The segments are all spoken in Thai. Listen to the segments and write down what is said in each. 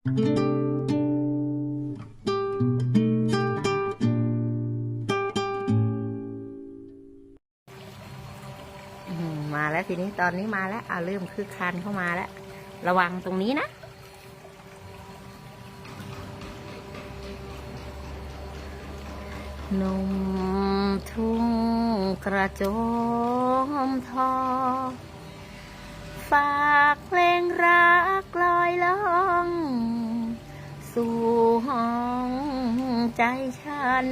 มาแล้วทีนี้ตอนนี้มาแล้วอ่าเริ่มคือคันเข้ามาแล้ว ระวังตรงนี้นะนมทุ่งกระโจมทอง ฝากเพลงรักลอยล่อง สู่ห้องใจฉัน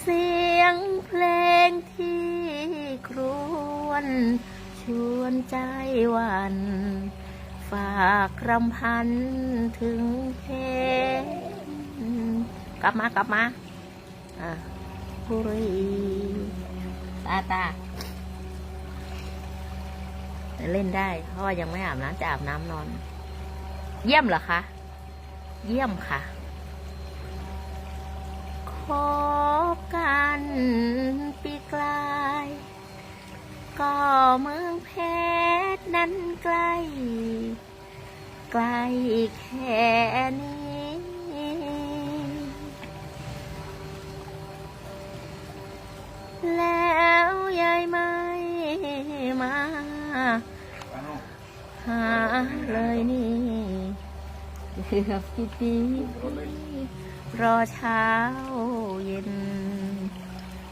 เสียงเพลงที่ครวน ชวนใจวันฝากรำพันถึงเพลงกลับมากลับมา อะบุรีตาตา เล่นได้ เพราะว่ายังไม่อาบน้ำจะอาบน้ำนอน เยี่ยมเหรอคะ เยี่ยมค่ะ ขอกันปีกลายก็เมืองเพชรนั้นใกล้ใกล้แค่นี้ แล้วยายไม่มา หาเลยนี่เกือบกี่ปีรอเช้าเย็น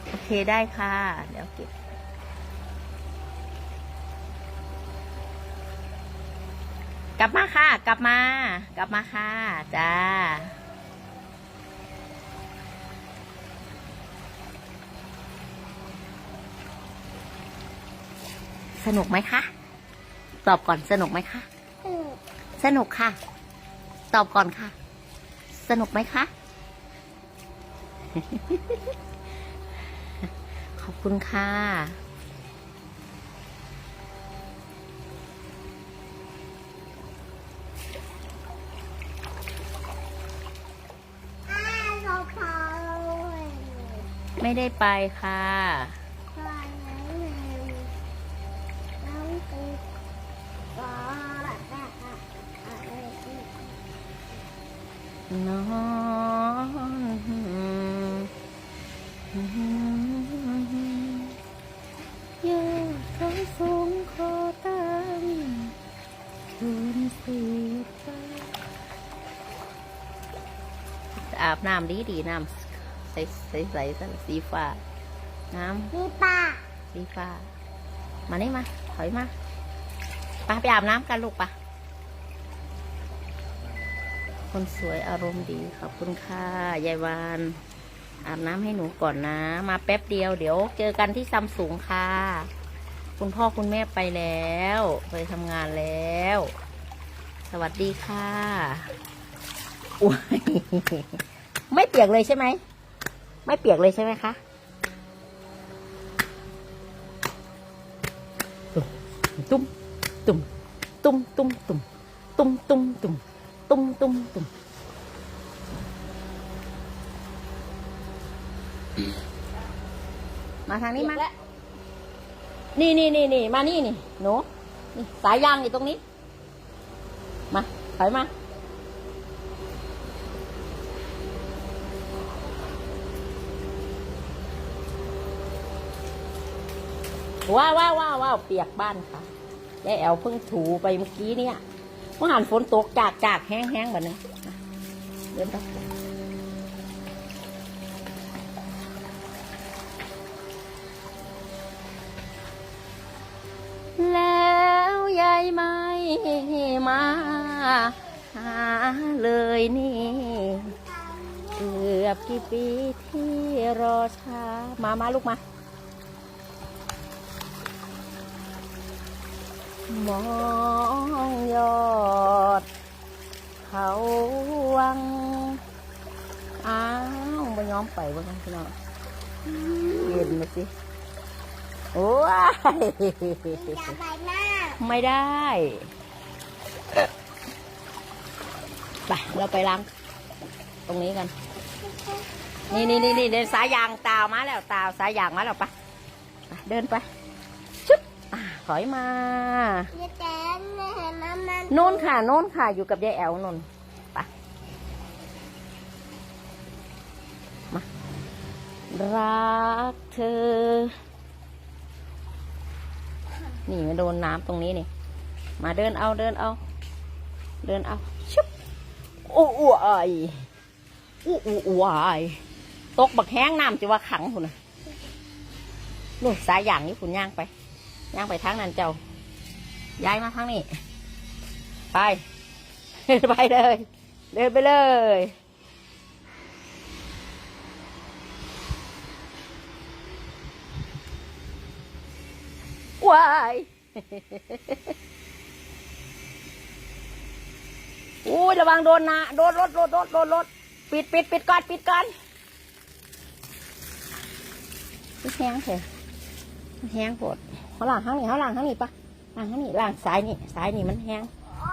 โอเคได้ค่ะ เดี๋ยวเก็บกลับมาค่ะ กลับมา กลับมาค่ะ จ้าสนุกไหมคะ ตอบก่อนสนุกไหมคะ สนุกค่ะ ตอบก่อนค่ะ สนุกไหมคะ ขอบคุณค่ะอ้าวเขาเขาไม่ได้ไปค่ะ น้องยอดเขาสูงคอตั้งคืนเสียใจอาบน้ำดีดีๆน้ำใสใสใสๆสีฟ้าน้นี่ป้าำสีฟ้ามานี่มาถอยมาไปไปอาบน้ำกันลูกปะ คนสวยอารมณ์ดีขอบคุณค่ะยายวานอาบน้ำให้หนูก่อนนะ มาแป๊บเดียวเดี๋ยวเจอกันที่ซัมซุงค่ะ คุณพ่อคุณแม่ไปแล้วไปทำงานแล้ว สวัสดีค่ะอุ๊ยไม่เปียกเลยใช่ไหม ไม่เปียกเลยใช่ไหมคะตุ้มตุ้มตุ้มตุ้มตุ้มตุ้มตุ้มตุ้มตุ้ม ตุ้มตุ้มมาทางนี้มา นี่นี่นี่นี่มานี่นี่หนูนี่สายยางอยู่ตรงนี้ มาถอยมาว้าวว้าวว้าวว้าวเปียกบ้านค่ะยายแอลเพิ่งถูไปเมื่อกี้เนี่ย เมื่อหันฝนตกจากจากแห้งแห้งแบบนี้อะเดินไปแล้วยายไม่มาหาเลยนี่ เกือบกี่ปีที่รอช้า มามาลูกมามอง ยอมไปว่ากันพี่น้องเย็นมาสิโอ้ยอย่าไปหน้าไม่ได้ไปเราไปล้างตรงนี้กัน นี่นี่นี่นี่เดินสายยางตาวมาแล้วตาวสายยางมาแล้วปะไปเดินไปชุบอะถอยมาอย่าแตนเห็นมันมันโน่นค่ะโน่นค่ะอยู่กับยายแอลนนไปมา รักเธอ นี่มาโดนน้ำตรงนี้นี่ มาเดินเอาเดินเอา เดินเอาชุบอู้อู้ยอู้อู้ยตกบักแห้งน้ำจะว่าขังคุณนะนู่นสายอย่างนี้คุณย่างไป ย่างไปทางนั้นเจ้า ย้ายมาทางนี้ ไป ไปเลย เดินไปเลย ว้ายอุ้ยระวังโดนนะโดนรถรถรถรถรถปิดปิดปิดก่อนปิดก่อนมันแห้งเถอะมันแห้งโปดเขาล่างข้างนี้เขาล่างข้างนี้ปะล่างข้างนี้ล่างซ้ายนี่ซ้ายนี่มันแห้งโอ๊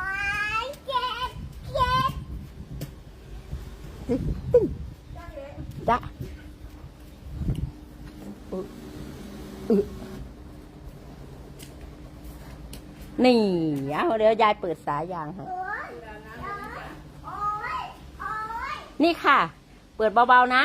ยเจ็บเจ็บจ้ะอึอึ นี่เอาเดี๋ยวยายเปิดสายยางค่ะนี่ค่ะ เปิดเบาๆนะ